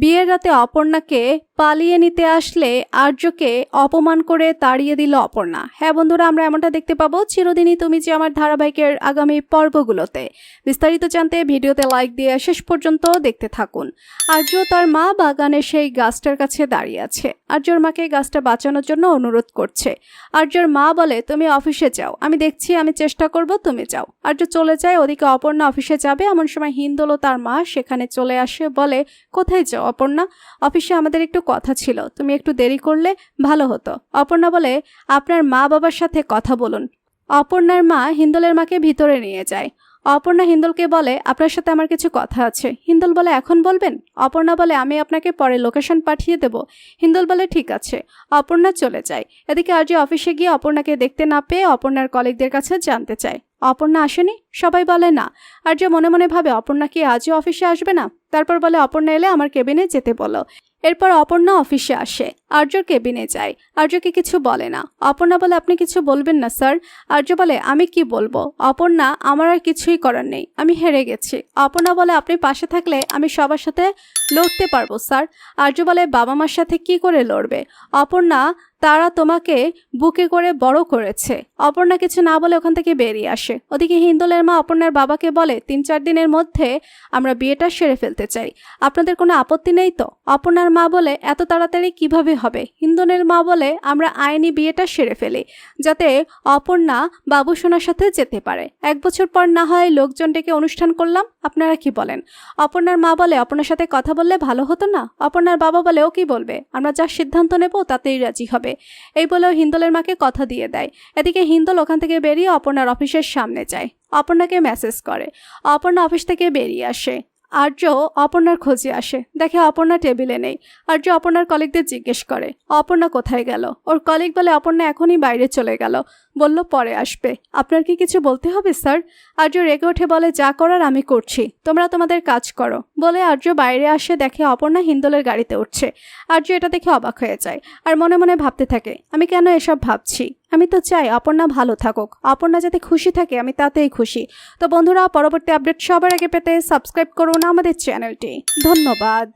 বিয়ের রাতে অপর্ণাকে পালিয়ে নিতে আসলে আর্যকে অপমান করে তাড়িয়ে দিল অপর্ণা। হ্যাঁ বন্ধুরা, আমরা এমনটা দেখতে পাবো। চিরদিনই তুমি যে আমার ধারাবাহিকের আগামী পর্বগুলোতে বিস্তারিত জানতে ভিডিওতে লাইক দিয়ে শেষ পর্যন্ত দেখতে থাকুন। আর্য তার মা বাগানে সেই গাছটার কাছে দাঁড়িয়ে আছে। আর্যর মাকে গাছটা বাঁচানোর জন্য অনুরোধ করছে। আর্যর মা বলে, তুমি অফিসে যাও। আমি দেখছি, আমি চেষ্টা করব, তুমি যাও। আর্য চলে যায়, ওদিকে অপর্ণা অফিসে যাবে। এমন সময় হিন্দল তার মা সেখানে চলে আসে, বলে, কোথায় যাও অপর্ণা? অফিসে আমাদের একটু কথা ছিল, তুমি একটু দেরি করলে ভালো হতো। অপর্ণা বলে, আপনার মা বাবার সাথে কথা বলুন। অপর্ণার মা হিন্দলের মাকে ভিতরে নিয়ে যায়। অপর্ণা হিন্দলকে বলে, আপনার সাথে আমার কিছু কথা আছে। হিন্দল বলে, এখন বলবেন? অপর্ণা বলে, আমি আপনাকে পরে লোকেশন পাঠিয়ে দেব। হিন্দল বলে, ঠিক আছে। অপর্ণা চলে যায়। এদিকে আর্য অফিসে গিয়ে অপর্ণাকে দেখতে না পেয়ে অপর্ণার কলিগদের কাছে জানতে চায়। অপর্ণা আসেনি? সবাই বলে না। আর্য মনে মনে ভাবে, অপর্ণা কি আজও অফিসে আসবে না? তারপর বলে, অপর্ণা এলে আমার কেবিনে যেতে বলো। এরপর অপর্ণা অফিসে আসে। আর্যর কেবিনে যায়। আর্যকে কিছু বলে না। অপর্ণা বলে, আপনি কিছু বলবেন না, স্যার। আর্য বলে, আমি কি বলব? অপর্ণা, আমার আর কিছুই করার নেই। আমি হেরে গেছি। অপর্ণা বলে, আপনি পাশে থাকলে আমি সবার সাথে লড়তে পারব, স্যার। আর্য বলে, বাবা মার সাথে কি করে লড়বে? অপর্ণা, তারা তোমাকে বুকে করে বড় করেছে। অপর্ণা কিছু না বলে ওখান থেকে বেরিয়ে আসে। ওদিকে হিন্দলের মা অপর্ণার বাবাকে বলে, তিন চার দিনের মধ্যে আমরা বিয়েটা সেরে ফেলতে চাই। আপনাদের কোনো আপত্তি নেই তো? অপর্ণার মা বলে, এত তাড়াতাড়ি কীভাবে হবে? হিন্দনের মা বলে, আমরা আইনি বিয়েটা সেরে ফেলি, যাতে অপর্ণা বাবুসোনার সাথে যেতে পারে। এক বছর পর না হয় লোকজন ডেকে অনুষ্ঠান করলাম, আপনারা কি বলেন? অপর্ণার মা বলে, অপর্ণার সাথে কথা বললে ভালো হতো না? অপর্ণার বাবা বলে, ও কি বলবে? আমরা যা সিদ্ধান্ত নেব, তাতেই রাজি হবে। এই বলেও হিন্দলের মাকে কথা দিয়ে দেয়। এদিকে হিন্দল ওখান থেকে বেরিয়ে অপর্ণার অফিসের সামনে যায়। অপর্ণাকে মেসেজ করে। অপর্ণা অফিস থেকে বেরিয়ে আসে। আর্য অপর্ণার খোঁজে আসে। দেখে অপর্ণা টেবিলে নেই। আর্য অপর্ণার কলিগদের জিজ্ঞেস করে, অপর্ণা কোথায় গেল? ওর কলিগ বলে, অপর্ণা এখনই বাইরে চলে গেল। বলল, পরে আসবে। আপনার কি কিছু বলতে হবে, স্যার? আর্য রেগে ওঠে বলে, যা করার আমি করছি। তোমরা তোমাদের কাজ করো। বলে আর্য বাইরে আসে, দেখে অপর্ণা হিন্দলের গাড়িতে উঠছে। আর্য এটা দেখে অবাক হয়ে যায় আর মনে মনে ভাবতে থাকে, আমি কেন এসব ভাবছি? আমি তো চাই অপর্ণা ভালো থাকুক। অপর্ণা যাতে খুশি থাকে, আমি তাতেই খুশি। তো বন্ধুরা, পরবর্তী আপডেট সবার আগে পেতে সাবস্ক্রাইব করুন আমাদের চ্যানেলটি। ধন্যবাদ।